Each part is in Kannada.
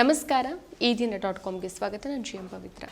ನಮಸ್ಕಾರ. ಈ ದಿನ ಡಾಟ್ ಕಾಮ್ಗೆ ಸ್ವಾಗತ. ನಾನು ಜಿ ಎಂ ಪವಿತ್ರ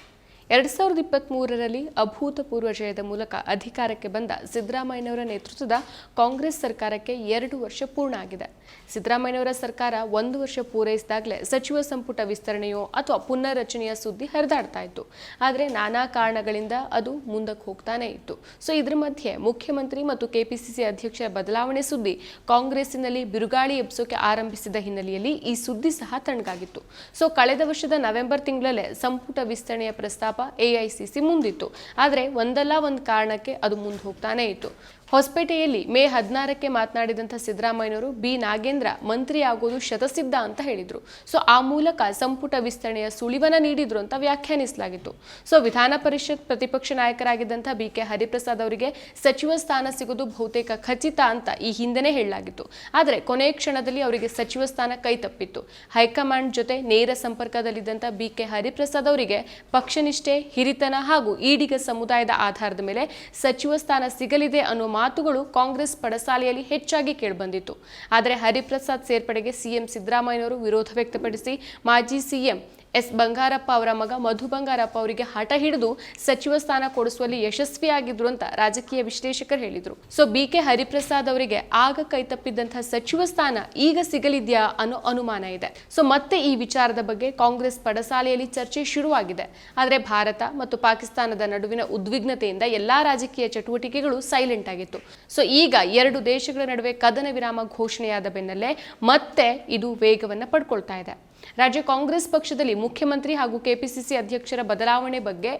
ಎರಡು ಸಾವಿರದ ಇಪ್ಪತ್ತ್ಮೂರರಲ್ಲಿ ಅಭೂತಪೂರ್ವ ಜಯದ ಮೂಲಕ ಅಧಿಕಾರಕ್ಕೆ ಬಂದ ಸಿದ್ದರಾಮಯ್ಯನವರ ನೇತೃತ್ವದ ಕಾಂಗ್ರೆಸ್ ಸರ್ಕಾರಕ್ಕೆ ಎರಡು ವರ್ಷ ಪೂರ್ಣ ಆಗಿದೆ. ಸಿದ್ದರಾಮಯ್ಯನವರ ಸರ್ಕಾರ ಒಂದು ವರ್ಷ ಪೂರೈಸಿದಾಗಲೇ ಸಚಿವ ಸಂಪುಟ ವಿಸ್ತರಣೆಯೋ ಅಥವಾ ಪುನರ್ರಚನೆಯ ಸುದ್ದಿ ಹರಿದಾಡ್ತಾ ಇತ್ತು. ಆದರೆ ನಾನಾ ಕಾರಣಗಳಿಂದ ಅದು ಮುಂದಕ್ಕೆ ಹೋಗ್ತಾನೇ ಇತ್ತು. ಸೊ ಇದ್ರ ಮಧ್ಯೆ ಮುಖ್ಯಮಂತ್ರಿ ಮತ್ತು ಕೆಪಿಸಿಸಿ ಅಧ್ಯಕ್ಷರ ಬದಲಾವಣೆ ಸುದ್ದಿ ಕಾಂಗ್ರೆಸ್ಸಿನಲ್ಲಿ ಬಿರುಗಾಳಿ ಎಬ್ಸೋಕೆ ಆರಂಭಿಸಿದ ಹಿನ್ನೆಲೆಯಲ್ಲಿ ಈ ಸುದ್ದಿ ಸಹ ತಣ್ಣಗಾಗಿತ್ತು. ಸೊ ಕಳೆದ ವರ್ಷದ ನವೆಂಬರ್ ತಿಂಗಳಲ್ಲೇ ಸಂಪುಟ ವಿಸ್ತರಣೆಯ ಪ್ರಸ್ತಾಪ ಎಐಸಿಸಿ ಮುಂದಿತ್ತು. ಆದರೆ ಒಂದಲ್ಲ ಒಂದು ಕಾರಣಕ್ಕೆ ಅದು ಮುಂದೆ ಹೋಗ್ತಾನೆ ಇತ್ತು. ಹೊಸಪೇಟೆಯಲ್ಲಿ ಮೇ ಹದಿನಾರಕ್ಕೆ ಮಾತನಾಡಿದಂಥ ಸಿದ್ದರಾಮಯ್ಯನವರು, ಬಿ ನಾಗೇಂದ್ರ ಮಂತ್ರಿ ಆಗೋದು ಶತಸಿದ್ಧ ಅಂತ ಹೇಳಿದ್ರು. ಸೊ, ಆ ಮೂಲಕ ಸಂಪುಟ ವಿಸ್ತರಣೆಯ ಸುಳಿವನ ನೀಡಿದ್ರು ಅಂತ ವ್ಯಾಖ್ಯಾನಿಸಲಾಗಿತ್ತು. ಸೊ, ವಿಧಾನ ಪರಿಷತ್ ಪ್ರತಿಪಕ್ಷ ನಾಯಕರಾಗಿದ್ದಂಥ ಬಿ ಕೆ ಹರಿಪ್ರಸಾದ್ ಅವರಿಗೆ ಸಚಿವ ಸ್ಥಾನ ಸಿಗೋದು ಬಹುತೇಕ ಖಚಿತ ಅಂತ ಈ ಹಿಂದೆನೇ ಹೇಳಲಾಗಿತ್ತು. ಆದರೆ ಕೊನೆಯ ಕ್ಷಣದಲ್ಲಿ ಅವರಿಗೆ ಸಚಿವ ಸ್ಥಾನ ಕೈ ತಪ್ಪಿತ್ತು ಹೈಕಮಾಂಡ್ ಜೊತೆ ನೇರ ಸಂಪರ್ಕದಲ್ಲಿದ್ದಂಥ ಬಿ ಕೆ ಹರಿಪ್ರಸಾದ್ ಅವರಿಗೆ ಪಕ್ಷನಿಷ್ಠೆ ಹಿರಿತನ ಹಾಗೂ ಈಡಿಗ ಸಮುದಾಯದ ಆಧಾರದ ಮೇಲೆ ಸಚಿವ ಸ್ಥಾನ ಸಿಗಲಿದೆ ಅನ್ನೋ ಮಾತುಗಳು ಕಾಂಗ್ರೆಸ್ ಪಡಸಾಲೆಯಲ್ಲಿ ಹೆಚ್ಚಾಗಿ ಕೇಳಿಬಂದಿತ್ತು. ಆದರೆ ಹರಿಪ್ರಸಾದ್ ಸೇರ್ಪಡೆಗೆ ಸಿಎಂ ಸಿದ್ದರಾಮಯ್ಯನವರು ವಿರೋಧ ವ್ಯಕ್ತಪಡಿಸಿ ಮಾಜಿ ಸಿಎಂ ಎಸ್ ಬಂಗಾರಪ್ಪ ಅವರ ಮಗ ಮಧು ಬಂಗಾರಪ್ಪ ಅವರಿಗೆ ಹಠ ಹಿಡಿದು ಸಚಿವ ಸ್ಥಾನ ಕೊಡಿಸುವಲ್ಲಿ ಯಶಸ್ವಿಯಾಗಿದ್ರು ಅಂತ ರಾಜಕೀಯ ವಿಶ್ಲೇಷಕರು ಹೇಳಿದ್ರು. ಸೊ ಬಿ ಕೆ ಹರಿಪ್ರಸಾದ್ ಅವರಿಗೆ ಆಗ ಕೈತಪ್ಪಿದ್ದಂತಹ ಸಚಿವ ಸ್ಥಾನ ಈಗ ಸಿಗಲಿದ್ಯಾ ಅನ್ನೋ ಅನುಮಾನ ಇದೆ. ಸೊ ಮತ್ತೆ ಈ ವಿಚಾರದ ಬಗ್ಗೆ ಕಾಂಗ್ರೆಸ್ ಪಡಸಾಲೆಯಲ್ಲಿ ಚರ್ಚೆ ಶುರುವಾಗಿದೆ. ಆದರೆ ಭಾರತ ಮತ್ತು ಪಾಕಿಸ್ತಾನದ ನಡುವಿನ ಉದ್ವಿಗ್ನತೆಯಿಂದ ಎಲ್ಲಾ ರಾಜಕೀಯ ಚಟುವಟಿಕೆಗಳು ಸೈಲೆಂಟ್ ಆಗಿತ್ತು. ಸೊ ಈಗ ಎರಡು ದೇಶಗಳ ನಡುವೆ ಕದನ ವಿರಾಮ ಘೋಷಣೆಯಾದ ಬೆನ್ನಲ್ಲೇ ಮತ್ತೆ ಇದು ವೇಗವನ್ನು ಪಡ್ಕೊಳ್ತಾ ಇದೆ. ರಾಜ್ಯ ಕಾಂಗ್ರೆಸ್ ಪಕ್ಷದಲ್ಲಿ ಮುಖ್ಯಮಂತ್ರಿ ಹಾಗೂ ಕೆಪಿಸಿಸಿ ಅಧ್ಯಕ್ಷರ ಬದಲಾವಣೆ ಬಗ್ಗೆ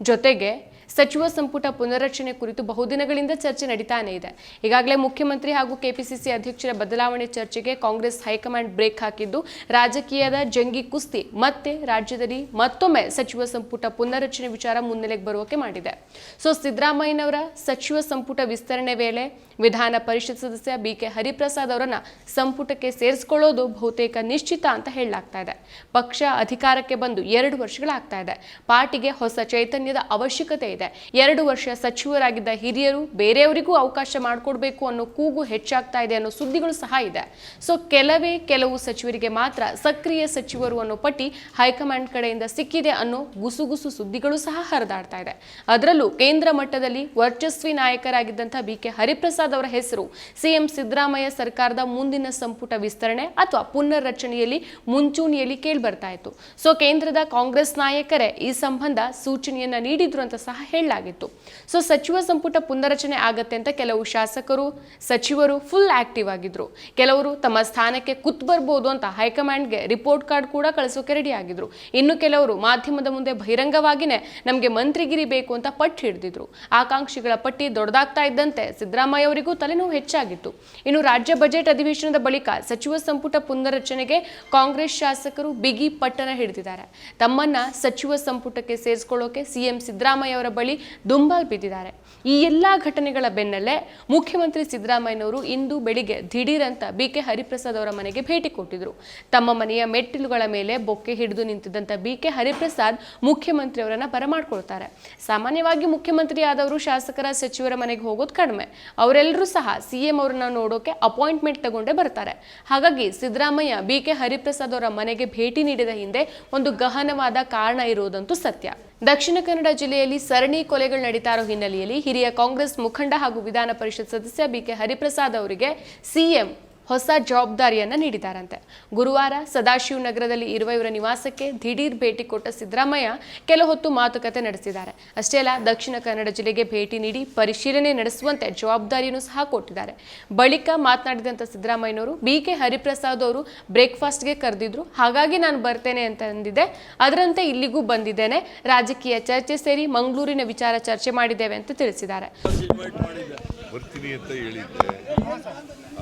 ಜೊತೆಗೆ ಸಚಿವ ಸಂಪುಟ ಪುನರ್ರಚನೆ ಕುರಿತು ಬಹುದಿನಗಳಿಂದ ಚರ್ಚೆ ನಡೀತಾನೆ ಇದೆ. ಈಗಾಗಲೇ ಮುಖ್ಯಮಂತ್ರಿ ಹಾಗೂ ಕೆಪಿಸಿಸಿ ಅಧ್ಯಕ್ಷರ ಬದಲಾವಣೆ ಚರ್ಚೆಗೆ ಕಾಂಗ್ರೆಸ್ ಹೈಕಮಾಂಡ್ ಬ್ರೇಕ್ ಹಾಕಿದ್ದು, ರಾಜಕೀಯದ ಜಂಗಿ ಕುಸ್ತಿ ಮತ್ತೆ ರಾಜ್ಯದಲ್ಲಿ ಮತ್ತೊಮ್ಮೆ ಸಚಿವ ಸಂಪುಟ ಪುನರ್ರಚನೆ ವಿಚಾರ ಮುನ್ನೆಲೆಗೆ ಬರುವಕ್ಕೆ ಮಾಡಿದೆ. ಸೊ, ಸಿದ್ದರಾಮಯ್ಯನವರ ಸಚಿವ ಸಂಪುಟ ವಿಸ್ತರಣೆ ವೇಳೆ ವಿಧಾನ ಪರಿಷತ್ ಸದಸ್ಯ ಬಿ ಕೆ ಹರಿಪ್ರಸಾದ್ ಅವರನ್ನ ಸಂಪುಟಕ್ಕೆ ಸೇರಿಸಿಕೊಳ್ಳೋದು ಬಹುತೇಕ ನಿಶ್ಚಿತ ಅಂತ ಹೇಳಲಾಗ್ತಾ ಇದೆ. ಪಕ್ಷ ಅಧಿಕಾರಕ್ಕೆ ಬಂದು ಎರಡು ವರ್ಷಗಳಾಗ್ತಾ ಇದೆ. ಪಾರ್ಟಿಗೆ ಹೊಸ ಚೈತನ್ಯದ ಅವಶ್ಯಕತೆ ಇದೆ. ಎರಡು ವರ್ಷ ಸಚಿವರಾಗಿದ್ದ ಹಿರಿಯರು ಬೇರೆಯವರಿಗೂ ಅವಕಾಶ ಮಾಡಿಕೊಡ್ಬೇಕು ಅನ್ನೋ ಕೂಗು ಹೆಚ್ಚಾಗ್ತಾ ಇದೆ ಅನ್ನೋ ಸುದ್ದಿಗಳು ಸಹ ಇದೆ. ಸೊ ಕೆಲವೇ ಕೆಲವು ಸಚಿವರಿಗೆ ಮಾತ್ರ ಸಕ್ರಿಯ ಸಚಿವರು ಅನ್ನೋ ಪಟ್ಟಿ ಹೈಕಮಾಂಡ್ ಕಡೆಯಿಂದ ಸಿಕ್ಕಿದೆ ಅನ್ನೋ ಗುಸುಗುಸು ಸುದ್ದಿಗಳು ಸಹ ಹರಿದಾಡ್ತಾ ಇದೆ. ಅದರಲ್ಲೂ ಕೇಂದ್ರ ಮಟ್ಟದಲ್ಲಿ ವರ್ಚಸ್ವಿ ನಾಯಕರಾಗಿದ್ದಂಥ ಬಿ ಕೆ ಹರಿಪ್ರಸಾದ್ ಅವರ ಹೆಸರು ಸಿಎಂ ಸಿದ್ದರಾಮಯ್ಯ ಸರ್ಕಾರದ ಮುಂದಿನ ಸಂಪುಟ ವಿಸ್ತರಣೆ ಅಥವಾ ಪುನರ್ರಚನೆಯಲ್ಲಿ ಮುಂಚೂಣಿಯಲ್ಲಿ ಕೇಳಿಬರ್ತಾ ಇತ್ತು. ಸೊ ಕೇಂದ್ರದ ಕಾಂಗ್ರೆಸ್ ನಾಯಕರೇ ಈ ಸಂಬಂಧ ಸೂಚನೆಯನ್ನ ನೀಡಿದ್ರು ಅಂತ ಸಹ ಹೇಳಲಾಗಿತ್ತು. ಸೊ ಸಚಿವ ಸಂಪುಟ ಪುನರ್ರಚನೆ ಆಗತ್ತೆ ಅಂತ ಕೆಲವು ಶಾಸಕರು, ಸಚಿವರು ಫುಲ್ ಆಕ್ಟಿವ್ ಆಗಿದ್ರು. ಕೆಲವರು ತಮ್ಮ ಸ್ಥಾನಕ್ಕೆ ಕುತ್ ಬರ್ಬೋದು ಅಂತ ಹೈಕಮಾಂಡ್ಗೆ ರಿಪೋರ್ಟ್ ಕಾರ್ಡ್ ಕೂಡ ಕಳಿಸೋಕೆ ರೆಡಿ ಆಗಿದ್ರು. ಇನ್ನು ಕೆಲವರು ಮಾಧ್ಯಮದ ಮುಂದೆ ಬಹಿರಂಗವಾಗಿನೇ ನಮಗೆ ಮಂತ್ರಿಗಿರಿ ಬೇಕು ಅಂತ ಪಟ್ಟು ಹಿಡಿದಿದ್ರು. ಆಕಾಂಕ್ಷಿಗಳ ಪಟ್ಟಿ ದೊಡ್ಡದಾಗ್ತಾ ಇದ್ದಂತೆ ಸಿದ್ದರಾಮಯ್ಯ ಅವರಿಗೂ ತಲೆನೋವು ಹೆಚ್ಚಾಗಿತ್ತು. ಇನ್ನು ರಾಜ್ಯ ಬಜೆಟ್ ಅಧಿವೇಶನದ ಬಳಿಕ ಸಚಿವ ಸಂಪುಟ ಪುನರ್ರಚನೆಗೆ ಕಾಂಗ್ರೆಸ್ ಶಾಸಕರು ಬಿಗಿ ಪಟ್ಟಣ ಹಿಡಿದಿದ್ದಾರೆ. ತಮ್ಮನ್ನ ಸಚಿವ ಸಂಪುಟಕ್ಕೆ ಸೇರಿಸಿಕೊಳ್ಳೋಕೆ ಸಿಎಂ ಸಿದ್ದರಾಮಯ್ಯ ಅವರ ಬಳಿ ದುಂಬಾಲ್ ಬಿದ್ದಿದ್ದಾರೆ. ಈ ಎಲ್ಲಾ ಘಟನೆಗಳ ಬೆನ್ನಲ್ಲೇ ಮುಖ್ಯಮಂತ್ರಿ ಸಿದ್ದರಾಮಯ್ಯನವರು ಇಂದು ಬೆಳಿಗ್ಗೆ ದಿಢೀರಂತ ಬಿ ಕೆ ಹರಿಪ್ರಸಾದ್ ಅವರ ಮನೆಗೆ ಭೇಟಿ ಕೊಟ್ಟಿದ್ರು. ತಮ್ಮ ಮನೆಯ ಮೆಟ್ಟಿಲುಗಳ ಮೇಲೆ ಬೊಕ್ಕೆ ಹಿಡಿದು ನಿಂತಿದ್ದಂಥ ಬಿ ಕೆ ಹರಿಪ್ರಸಾದ್ ಮುಖ್ಯಮಂತ್ರಿ ಅವರನ್ನ ಬರಮಾಡ್ಕೊಳ್ತಾರೆ. ಸಾಮಾನ್ಯವಾಗಿ ಮುಖ್ಯಮಂತ್ರಿ ಆದವರು ಶಾಸಕರ ಸಚಿವರ ಮನೆಗೆ ಹೋಗೋದು ಕಡಿಮೆ. ಅವರೆಲ್ಲರೂ ಸಹ ಸಿಎಂ ಅವರನ್ನ ನೋಡೋಕೆ ಅಪಾಯಿಂಟ್ಮೆಂಟ್ ತಗೊಂಡೇ ಬರ್ತಾರೆ. ಹಾಗಾಗಿ ಸಿದ್ದರಾಮಯ್ಯ ಬಿ ಕೆ ಹರಿಪ್ರಸಾದ್ ಅವರ ಮನೆಗೆ ಭೇಟಿ ನೀಡಿದ ಹಿಂದೆ ಒಂದು ಗಹನವಾದ ಕಾರಣ ಇರುವುದಂತೂ ಸತ್ಯ. ದಕ್ಷಿಣ ಕನ್ನಡ ಜಿಲ್ಲೆಯಲ್ಲಿ ಸರಣಿ ಕೊಲೆಗಳು ನಡೀತಾ ಇರೋ ಹಿನ್ನೆಲೆಯಲ್ಲಿ ಹಿರಿಯ ಕಾಂಗ್ರೆಸ್ ಮುಖಂಡ ಹಾಗೂ ವಿಧಾನ ಪರಿಷತ್ ಸದಸ್ಯ ಬಿಕೆ ಹರಿಪ್ರಸಾದ್ ಅವರಿಗೆ ಸಿಎಂ ಹೊಸ ಜವಾಬ್ದಾರಿಯನ್ನು ನೀಡಿದ್ದಾರಂತೆ. ಗುರುವಾರ ಸದಾಶಿವ ನಗರದಲ್ಲಿ ಇರುವ ಇವರ ನಿವಾಸಕ್ಕೆ ದಿಢೀರ್ ಭೇಟಿ ಕೊಟ್ಟ ಸಿದ್ದರಾಮಯ್ಯ ಕೆಲ ಹೊತ್ತು ಮಾತುಕತೆ ನಡೆಸಿದ್ದಾರೆ. ಅಷ್ಟೇ ಅಲ್ಲ, ದಕ್ಷಿಣ ಕನ್ನಡ ಜಿಲ್ಲೆಗೆ ಭೇಟಿ ನೀಡಿ ಪರಿಶೀಲನೆ ನಡೆಸುವಂತೆ ಜವಾಬ್ದಾರಿಯನ್ನು ಸಹ ಕೊಟ್ಟಿದ್ದಾರೆ. ಬಳಿಕ ಮಾತನಾಡಿದಂಥ ಸಿದ್ದರಾಮಯ್ಯನವರು, ಬಿ ಕೆ ಹರಿಪ್ರಸಾದ್ ಅವರು ಬ್ರೇಕ್ಫಾಸ್ಟ್ಗೆ ಕರೆದಿದ್ರು. ಹಾಗಾಗಿ ನಾನು ಬರ್ತೇನೆ ಅಂತ ಅಂದಿದ್ದೆ. ಅದರಂತೆ ಇಲ್ಲಿಗೂ ಬಂದಿದ್ದೇನೆ. ರಾಜಕೀಯ ಚರ್ಚೆ ಸೇರಿ ಮಂಗಳೂರಿನ ವಿಚಾರ ಚರ್ಚೆ ಮಾಡಿದ್ದೇವೆ ಅಂತ ತಿಳಿಸಿದ್ದಾರೆ.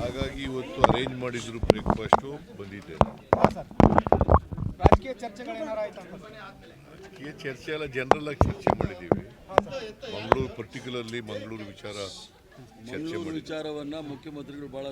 ಹಾಗಾಗಿ ಇವತ್ತು ಅರೇಂಜ್ ಮಾಡಿದ್ರು ಬ್ರೇಕ್ಫಾಸ್ಟು ಬಂದಿದ್ದೆ ರಾಜಕೀಯ ಚರ್ಚೆಗಳೇನಾರ ಆಯ್ತಾ? ಈ ಚರ್ಚೆ ಎಲ್ಲ ಜನರಲ್ ಆಗಿ ಚರ್ಚೆ ಮಾಡಿದ್ದೀವಿ ಮಂಗಳೂರು ಪರ್ಟಿಕ್ಯುಲರ್ಲಿ ಮಂಗಳೂರು ವಿಚಾರ ಚರ್ಚೆ ವಿಚಾರವನ್ನ ಮುಖ್ಯಮಂತ್ರಿಗಳು ಬಹಳ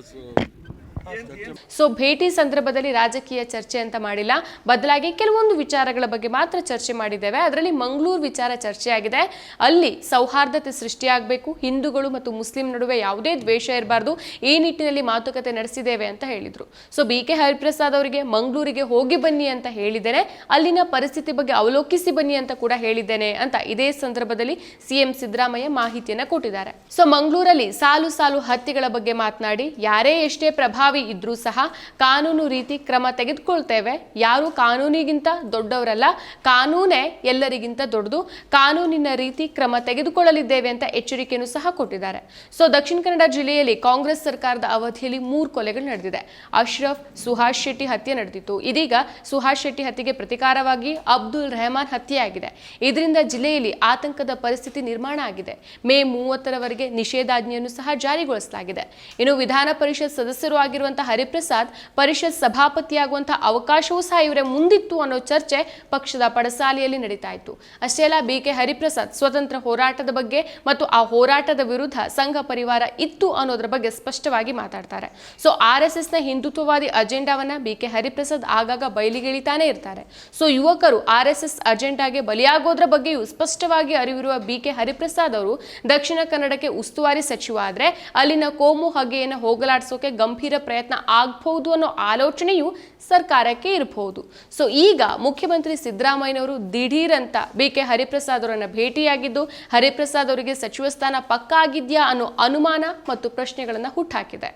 ಸ- ಭೇಟಿ ಸಂದರ್ಭದಲ್ಲಿ ರಾಜಕೀಯ ಚರ್ಚೆ ಅಂತ ಮಾಡಿಲ್ಲ. ಬದಲಾಗಿ ಕೆಲವೊಂದು ವಿಚಾರಗಳ ಬಗ್ಗೆ ಮಾತ್ರ ಚರ್ಚೆ ಮಾಡಿದ್ದೇವೆ. ಅದರಲ್ಲಿ ಮಂಗಳೂರು ವಿಚಾರ ಚರ್ಚೆಯಾಗಿದೆ. ಅಲ್ಲಿ ಸೌಹಾರ್ದತೆ ಸೃಷ್ಟಿಯಾಗಬೇಕು. ಹಿಂದೂಗಳು ಮತ್ತು ಮುಸ್ಲಿಂ ನಡುವೆ ಯಾವುದೇ ದ್ವೇಷ ಇರಬಾರ್ದು. ಈ ನಿಟ್ಟಿನಲ್ಲಿ ಮಾತುಕತೆ ನಡೆಸಿದ್ದೇವೆ ಅಂತ ಹೇಳಿದ್ರು. ಸೊ ಬಿ ಕೆ ಹರಿಪ್ರಸಾದ್ ಅವರಿಗೆ ಮಂಗಳೂರಿಗೆ ಹೋಗಿ ಬನ್ನಿ ಅಂತ ಹೇಳಿದ್ದೇನೆ. ಅಲ್ಲಿನ ಪರಿಸ್ಥಿತಿ ಬಗ್ಗೆ ಅವಲೋಕಿಸಿ ಬನ್ನಿ ಅಂತ ಕೂಡ ಹೇಳಿದ್ದೇನೆ ಅಂತ ಇದೇ ಸಂದರ್ಭದಲ್ಲಿ ಸಿಎಂ ಸಿದ್ದರಾಮಯ್ಯ ಮಾಹಿತಿಯನ್ನ ಕೊಟ್ಟಿದ್ದಾರೆ. ಸೊ ಮಂಗಳೂರಲ್ಲಿ ಸಾಲು ಸಾಲು ಹತ್ಯೆಗಳ ಬಗ್ಗೆ ಮಾತನಾಡಿ. ಯಾರೇ ಎಷ್ಟೇ ಪ್ರಭಾವಿ ಇದ್ರೂ ಸಹ ಕಾನೂನು ರೀತಿ ಕ್ರಮ ತೆಗೆದುಕೊಳ್ತೇವೆ. ಯಾರು ಕಾನೂನಿಗಿಂತ ದೊಡ್ಡವರಲ್ಲ, ಕಾನೂನೇ ಎಲ್ಲರಿಗಿಂತ ದೊಡ್ಡದು. ಕಾನೂನಿನ ರೀತಿ ಕ್ರಮ ತೆಗೆದುಕೊಳ್ಳಲಿದ್ದೇವೆ ಅಂತ ಎಚ್ಚರಿಕೆಯನ್ನು ಸಹ ಕೊಟ್ಟಿದ್ದಾರೆ. ಸೊ ದಕ್ಷಿಣ ಕನ್ನಡ ಜಿಲ್ಲೆಯಲ್ಲಿ ಕಾಂಗ್ರೆಸ್ ಸರ್ಕಾರದ ಅವಧಿಯಲ್ಲಿ ಮೂರು ಕೊಲೆಗಳು ನಡೆದಿದೆ. ಅಶ್ರಫ್, ಸುಹಾಸ್ ಶೆಟ್ಟಿ ಹತ್ಯೆ ನಡೆದಿತ್ತು. ಇದೀಗ ಸುಹಾಸ್ ಶೆಟ್ಟಿ ಹತ್ಯೆಗೆ ಪ್ರತಿಕಾರವಾಗಿ ಅಬ್ದುಲ್ ರೆಹಮಾನ್ ಹತ್ಯೆಯಾಗಿದೆ. ಇದರಿಂದ ಜಿಲ್ಲೆಯಲ್ಲಿ ಆತಂಕದ ಪರಿಸ್ಥಿತಿ ನಿರ್ಮಾಣ ಆಗಿದೆ. ಮೇ ಮೂವತ್ತರವರೆಗೆ ನಿಷೇಧಾಜ್ಞೆಯನ್ನು ಸಹ ಜಾರಿಗೊಳಿಸಲಾಗಿದೆ. ಇನ್ನು ವಿಧಾನ ಪರಿಷತ್ ಸದಸ್ಯರು ಆಗಿರುವಂತಹ ಹರಿಪ್ರಸಾದ್ ಪರಿಷತ್ ಸಭಾಪತಿಯಾಗುವಂತಹ ಅವಕಾಶವೂ ಸಹ ಇವರೇ ಮುಂದಿತ್ತು ಅನ್ನೋ ಚರ್ಚೆ ಪಕ್ಷದ ಪಡಸಾಲೆಯಲ್ಲಿ ನಡೀತಾ ಇತ್ತು. ಅಷ್ಟೇ ಅಲ್ಲ ಬಿ ಕೆ ಹರಿಪ್ರಸಾದ್ ಸ್ವತಂತ್ರ ಹೋರಾಟದ ಬಗ್ಗೆ ಮತ್ತು ಆ ಹೋರಾಟದ ವಿರುದ್ಧ ಸಂಘ ಪರಿವಾರ ಇತ್ತು ಅನ್ನೋದ್ರ ಬಗ್ಗೆ ಸ್ಪಷ್ಟವಾಗಿ ಮಾತಾಡ್ತಾರೆ. ಸೊ, ಆರ್ ಎಸ್ ಎಸ್ನ ಹಿಂದುತ್ವವಾದಿ ಅಜೆಂಡಾವನ್ನ ಬಿ ಕೆ ಹರಿಪ್ರಸಾದ್ ಆಗಾಗ ಬಯಲಿಗಿಳಿತಾನೆ ಇರ್ತಾರೆ. ಸೊ, ಯುವಕರು ಆರ್ ಎಸ್ ಎಸ್ ಅಜೆಂಡಾಗೆ ಬಲಿಯಾಗೋದ್ರ ಬಗ್ಗೆಯೂ ಸ್ಪಷ್ಟವಾಗಿ ಅರಿವಿರುವ ಬಿ ಕೆ ಹರಿಪ್ರಸಾದ್ ಅವರು, ದಕ್ಷಿಣ ಕನ್ನಡಕ್ಕೆ ಉಸ್ತುವಾರಿ ಸಚಿವ ಆದ್ರೆ, ಅಲ್ಲಿನ ಕೋಮು ಹಗೆಯನ್ನು ಹೋಗಲಾಡಿಸೋಕೆ ಗಂಭೀರ ಪ್ರಯತ್ನ ಆಗಬಹುದು ಅನ್ನೋ ಆಲೋಚನೆಯು ಸರ್ಕಾರಕ್ಕೆ ಇರಬಹುದು. ಸೊ ಈಗ ಮುಖ್ಯಮಂತ್ರಿ ಸಿದ್ದರಾಮಯ್ಯನವರು ದಿಢೀರ್ ಅಂತ ಬಿ ಕೆ ಹರಿಪ್ರಸಾದ್ ಅವರನ್ನು ಭೇಟಿಯಾಗಿದ್ದು, ಹರಿಪ್ರಸಾದ್ ಅವರಿಗೆ ಸಚಿವ ಸ್ಥಾನ ಪಕ್ಕ ಆಗಿದೆಯಾ ಅನ್ನೋ ಅನುಮಾನ ಮತ್ತು ಪ್ರಶ್ನೆಗಳನ್ನು ಹುಟ್ಟಾಕಿದೆ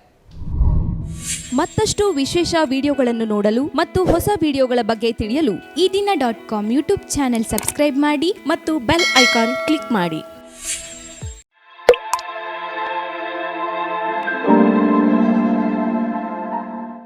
ಮತ್ತಷ್ಟು ವಿಶೇಷ ವಿಡಿಯೋಗಳನ್ನು ನೋಡಲು ಮತ್ತು ಹೊಸ ವಿಡಿಯೋಗಳ ಬಗ್ಗೆ ತಿಳಿಯಲು Ee Dina dot com YouTube channel subscribe ಮಾಡಿ ಮತ್ತು ಬೆಲ್ ಐಕಾನ್ ಕ್ಲಿಕ್ ಮಾಡಿ.